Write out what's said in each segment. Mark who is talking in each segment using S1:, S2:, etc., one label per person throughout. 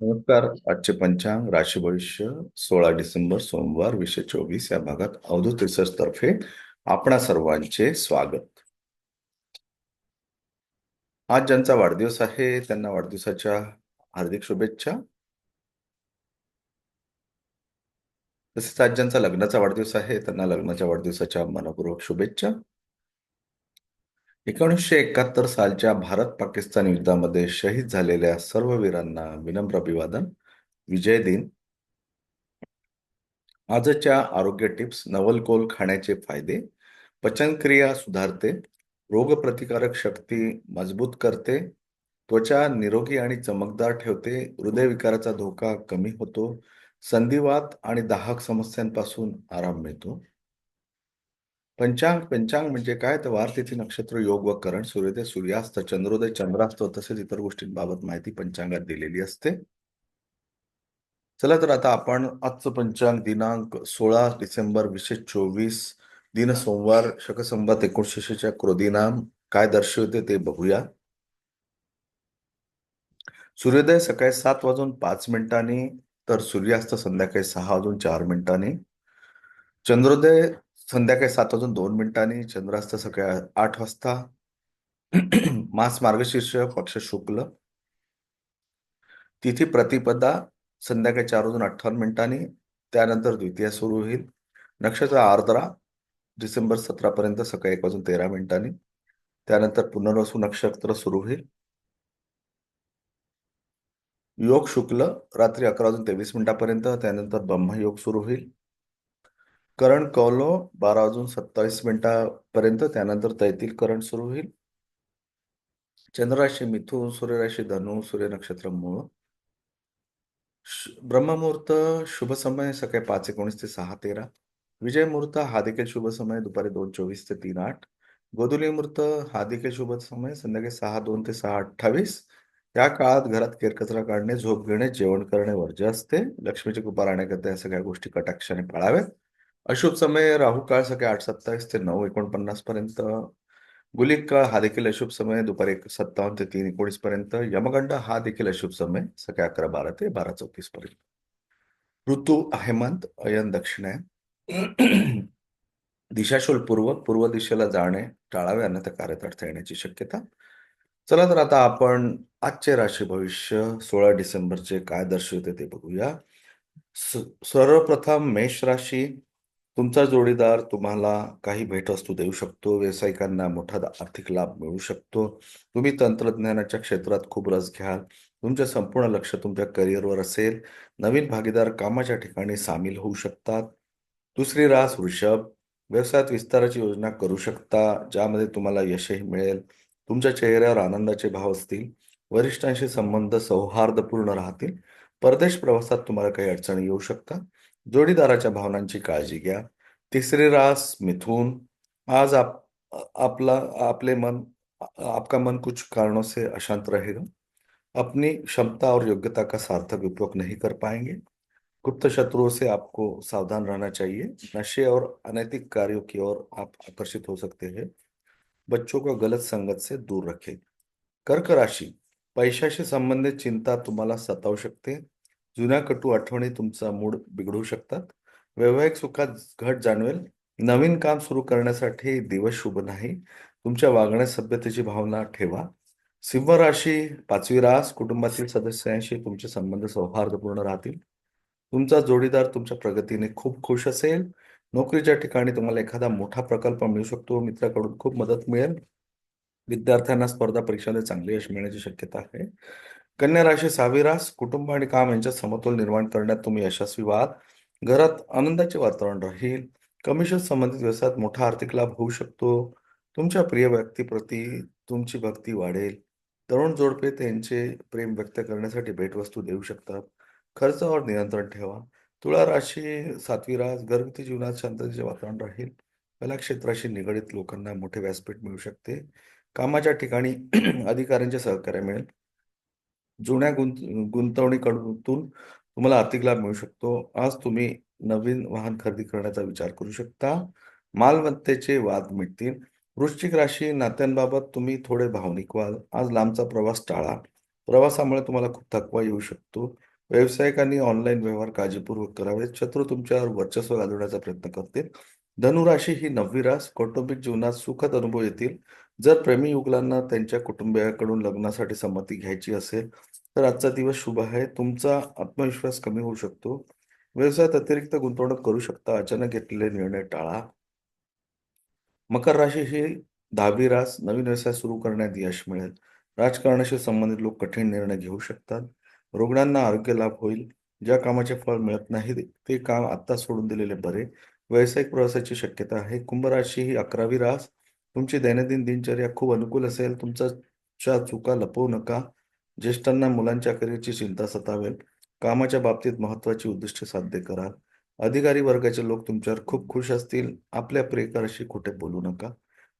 S1: नमस्कार. आजचे पंचांग राशी भविष्य सोळा डिसेंबर सोमवार विषय चोवीस या भागात अवधूत रिसर्च तर्फे आपणा सर्वांचे स्वागत. आज ज्यांचा वाढदिवस आहे त्यांना वाढदिवसाच्या हार्दिक शुभेच्छा. तसेच आज ज्यांचा लग्नाचा वाढदिवस आहे त्यांना लग्नाच्या वाढदिवसाच्या मनपूर्वक शुभेच्छा. एकोणीसशे एकाहत्तर सालच्या भारत पाकिस्तान युद्धामध्ये शहीद झालेल्या सर्व वीरांना विनम्र अभिवादन. विजय दिन. आजच्या आरोग्य टिप्स नवलकोल खाण्याचे फायदे पचनक्रिया सुधारते रोगप्रतिकारक शक्ती मजबूत करते त्वचा निरोगी आणि चमकदार ठेवते हृदयविकाराचा धोका कमी होतो संधिवात आणि दाहक समस्यांपासून आराम मिळतो. पंचांग पंचांग म्हणजे काय? तर वार तिथी नक्षत्र योग व करण सूर्योदय सूर्यास्त चंद्रोदय चंद्रास्त तसेच इतर गोष्टींबाबत माहिती पंचांगात दिलेली असते. चला तर आता आपण आजचं पंचांग दिनांक सोळा डिसेंबर वीसशे चोवीस दिन सोमवार शकसंबत एकोणशेच्या क्रोदिनाम काय दर्शवते ते बघूया. सूर्योदय सकाळी सात वाजून पाच मिनिटांनी तर सूर्यास्त संध्याकाळी सहा वाजून चार मिनिटांनी. चंद्रोदय संध्याकाळी सात वाजून दोन मिनिटांनी चंद्रास्त सकाळी आठ वाजता. मास मार्गशीर्ष पक्ष शुक्ल. तिथी प्रतिपदा संध्याकाळी चार वाजून अठ्ठावन्न मिनिटांनी त्यानंतर द्वितीया सुरू होईल. नक्षत्र आर्द्रा डिसेंबर सतरा पर्यंत सकाळी एक वाजून तेरा मिनिटांनी. त्यानंतर पुनर्वसू नक्षत्र सुरू होईल. योग शुक्ल रात्री अकरा वाजून तेवीस मिनिटापर्यंत त्यानंतर ब्रह्मयोग सुरू होईल. करण कौलो बारा वाजून सत्तावीस मिनिटापर्यंत त्यानंतर तैतील करण सुरू होईल. चंद्रराशी मिथून सूर्यराशी धनु सूर्य नक्षत्र मूळ. ब्रह्ममुहूर्त शुभ समय सकाळी पाच एकोणीस ते सहा तेरा. विजय मुहूर्त हा देखील शुभ समय दुपारी दोन चोवीस ते तीन आठ. गोधुली मुहूर्त हा देखील शुभ समय संध्याकाळी सहा दोन ते सहा अठ्ठावीस. या काळात घरात केरकचरा काढणे झोप घेणे जेवण करणे वर्ज्य असते. लक्ष्मीचे कुपार राहण्याकरता या सगळ्या गोष्टी कटाक्षाने पाळाव्यात. अशुभ समय राहू काळ सकाळी आठ सत्तावीस ते नऊ एकोणपन्नास पर्यंत. गुलिक काळ हा देखील अशुभ समय दुपारी एक सत्तावन्न ते तीन एकोणीस पर्यंत. यमगंड हा देखील अशुभ समय सकाळी अकरा बारा ते बारा चौतीस पर्यंत. ऋतू हेमंत अयन दक्षिण दिशाशूल पूर्व पूर्व दिशेला जाणे टाळावे अन्यथा कार्यात अडथळा येण्याची शक्यता. चला तर आता आपण आजचे राशी भविष्य सोळा डिसेंबरचे काय दर्शवते ते बघूया. सर्वप्रथम मेष राशी तुमचा जोडीदार तुम्हाला काही भेटवस्तू देऊ शकतो व्यावसायिकांना मोठा आर्थिक लाभ मिळू शकतो. तुम्ही तंत्रज्ञानाच्या क्षेत्रात खूप रस घ्याल. तुमचे संपूर्ण लक्ष तुमच्या करिअरवर असेल. नवीन भागीदार कामाच्या ठिकाणी सामील होऊ शकतात. दुसरी रास वृषभ. व्यवसायात विस्ताराची योजना करू शकता ज्यामध्ये तुम्हाला यशही मिळेल. तुमच्या चेहऱ्यावर आनंदाचे भाव असतील. वरिष्ठांशी संबंध सौहार्दपूर्ण राहतील. परदेश प्रवासात तुम्हाला काही अडचणी येऊ शकतात. जोडीदाराच्या भावनांची काळजी घ्या. तिसरी रास मिथून. आज आप, आपला, आपले मन, आपका मन कुछ कारणों से अशांत रहेगा. अपनी क्षमता और योग्यता का सार्थक उपयोग नहीं कर पाएँगे. गुप्त शत्रुओं से आपको सावधान रहना चाहिए. नशे और अनैतिक कार्यों की ओर आप आकर्षित हो सकते हैं. बच्चों को गलत संगत से दूर रखें. कर्क राशी. पैशाशी संबंधित चिंता तुम्हाला सतावू शकते जुन्या कटू आठवणी तुमचा मूड बिघडू शकतात. वैवाहिक सुखात घट जाणवेल. नवीन काम सुरू करण्यासाठी दिवस शुभ नाही. तुमच्या वागण्यात सभ्यतेची भावना ठेवा. सिंह राशी पाचवी रास कुटुंबातील सदस्यांशी तुमचे संबंध सौहार्दपूर्ण राहतील. तुमचा जोडीदार तुमच्या प्रगतीने खूप खुश असेल. नोकरीच्या ठिकाणी तुम्हाला एखादा मोठा प्रकल्प मिळू शकतो. मित्राकडून खूप मदत मिळेल. विद्यार्थ्यांना स्पर्धा परीक्षांमध्ये चांगले यश मिळण्याची शक्यता आहे. कन्या राशी साविरास कुटुंब आणि काम यांच्यात समतोल निर्माण करण्यात तुम्ही यशस्वी व्हाल. घरात आनंदाचे वातावरण राहील. कमिशन संबंधित व्यवसायात मोठा आर्थिक लाभ होऊ शकतो. तुमच्या प्रिय व्यक्तीप्रती तुमची भक्ती वाढेल. तरुण जोडपे त्यांचे प्रेम व्यक्त करण्यासाठी भेटवस्तू देऊ शकतात. खर्चावर नियंत्रण ठेवा. तुळा राशी सातवी रास घरगुती जीवनात शांततेचे वातावरण राहील. कला क्षेत्राशी निगडित लोकांना मोठे व्यासपीठ मिळू शकते. कामाच्या ठिकाणी अधिकाऱ्यांचे सहकार्य मिळेल. जुन्या गुंत गुंतवणीकडून तुम्हाला आर्थिक लाभ मिळू शकतो. आज तुम्ही नवीन वाहन खरेदी करण्याचा विचार करू शकता. मालमत्तेचे वाद मिटतील. वृश्चिक राशी नात्यांबाबत तुम्ही थोडे भावनिक व्हाल. आज लांबचा प्रवास टाळा. प्रवासामुळे तुम्हाला खूप थकवा येऊ शकतो. व्यावसायिकांनी ऑनलाईन व्यवहार काळजीपूर्वक करावेत. शत्रू तुमच्यावर वर्चस्व गाजवण्याचा प्रयत्न करतील. धनुराशी ही नववी रास. कौटुंबिक जीवनात सुखद अनुभव येतील. जर प्रेमी युगलांना त्यांच्या कुटुंबियाकडून लग्नासाठी संमती घ्यायची असेल तर आजचा दिवस शुभ आहे. तुमचा आत्मविश्वास कमी होऊ शकतो. व्यवसायात अतिरिक्त गुंतवणूक करू शकता. अचानक घेतलेले निर्णय टाळा. मकर राशी ही दहावी रास नवीन व्यवसाय सुरू करण्यात यश मिळेल. राजकारणाशी संबंधित लोक कठीण निर्णय घेऊ शकतात. रुग्णांना आरोग्य लाभ होईल. ज्या कामाचे फळ मिळत नाही ते काम आत्ता सोडून दिलेले बरे. व्यावसायिक प्रवासाची शक्यता आहे. कुंभ राशी ही अकरावी रास तुमची दैनंदिन दिनचर्या खूप अनुकूल असेल. तुमच्या चुका लपवू नका. ज्येष्ठांना मुलांच्या करिअरची चिंता सतावेल. कामाच्या बाबतीत महत्वाची उद्दिष्ट साध्य कराल. अधिकारी वर्गाचे लोक तुमच्यावर खूप खुश असतील. आपल्या प्रियकराशी खोटे बोलू नका.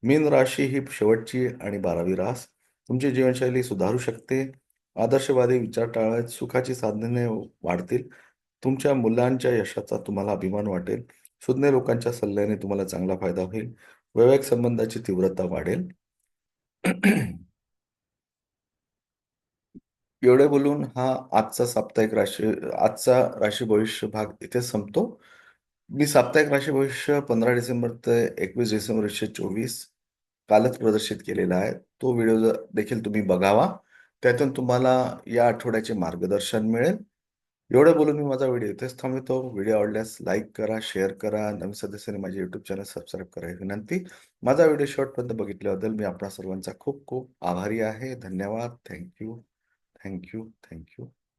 S1: मीन राशी ही शेवटची आणि बारावी रास. तुमची जीवनशैली सुधारू शकते. आदर्शवादी विचार टाळत सुखाची साधने वाढतील. तुमच्या मुलांच्या यशाचा तुम्हाला अभिमान वाटेल. सुज्ञ लोकांच्या सल्ल्याने तुम्हाला चांगला फायदा होईल. वैवाहिक संबंधाची तीव्रता वाढेल. एवढे बोलून हा आजचा साप्ताहिक राशी आजचा राशी भविष्य भाग इथे संपतो. मी साप्ताहिक राशी भविष्य पंधरा डिसेंबर ते एकवीस डिसेंबर एकशे चोवीस कालच प्रदर्शित केलेला आहे. तो व्हिडिओ देखील तुम्ही बघावा. त्यातून तुम्हाला या आठवड्याचे मार्गदर्शन मिळेल. एवढं बोलून मी माझा व्हिडिओ इथेच थांबवतो. व्हिडिओ आवडल्यास लाईक करा शेअर करा. नवीन सदस्यांनी माझे युट्यूब चॅनल सबस्क्राईब करा विनंती. माझा व्हिडिओ शेवटपर्यंत बघितल्याबद्दल मी आपणा सर्वांचा खूप खूप आभारी आहे. धन्यवाद. Thank you thank you thank you